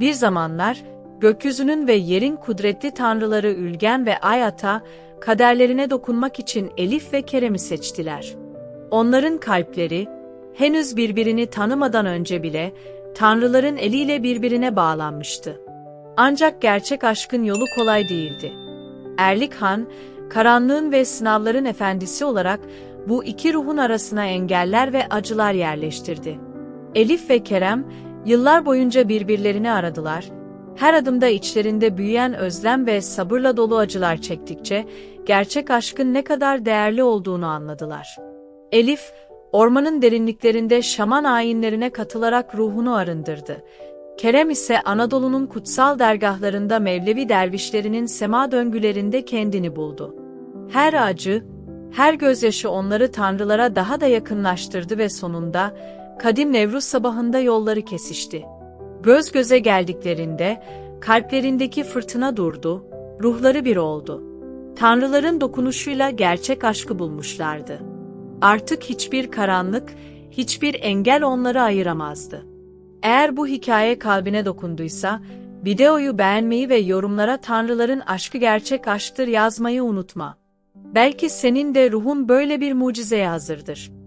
Bir zamanlar, gökyüzünün ve yerin kudretli tanrıları Ülgen ve Ayata, kaderlerine dokunmak için Elif ve Kerem'i seçtiler. Onların kalpleri, henüz birbirini tanımadan önce bile, tanrıların eliyle birbirine bağlanmıştı. Ancak gerçek aşkın yolu kolay değildi. Erlik Han, karanlığın ve sınavların efendisi olarak bu iki ruhun arasına engeller ve acılar yerleştirdi. Elif ve Kerem, yıllar boyunca birbirlerini aradılar. Her adımda içlerinde büyüyen özlem ve sabırla dolu acılar çektikçe, gerçek aşkın ne kadar değerli olduğunu anladılar. Elif, ormanın derinliklerinde şaman ayinlerine katılarak ruhunu arındırdı. Kerem ise Anadolu'nun kutsal dergahlarında Mevlevi dervişlerinin sema döngülerinde kendini buldu. Her acı, her gözyaşı onları tanrılara daha da yakınlaştırdı ve sonunda kadim Nevruz sabahında yolları kesişti. Göz göze geldiklerinde kalplerindeki fırtına durdu, ruhları bir oldu. Tanrıların dokunuşuyla gerçek aşkı bulmuşlardı. Artık hiçbir karanlık, hiçbir engel onları ayıramazdı. Eğer bu hikaye kalbine dokunduysa, videoyu beğenmeyi ve yorumlara Tanrıların aşkı gerçek aşktır yazmayı unutma. Belki senin de ruhun böyle bir mucizeye hazırdır.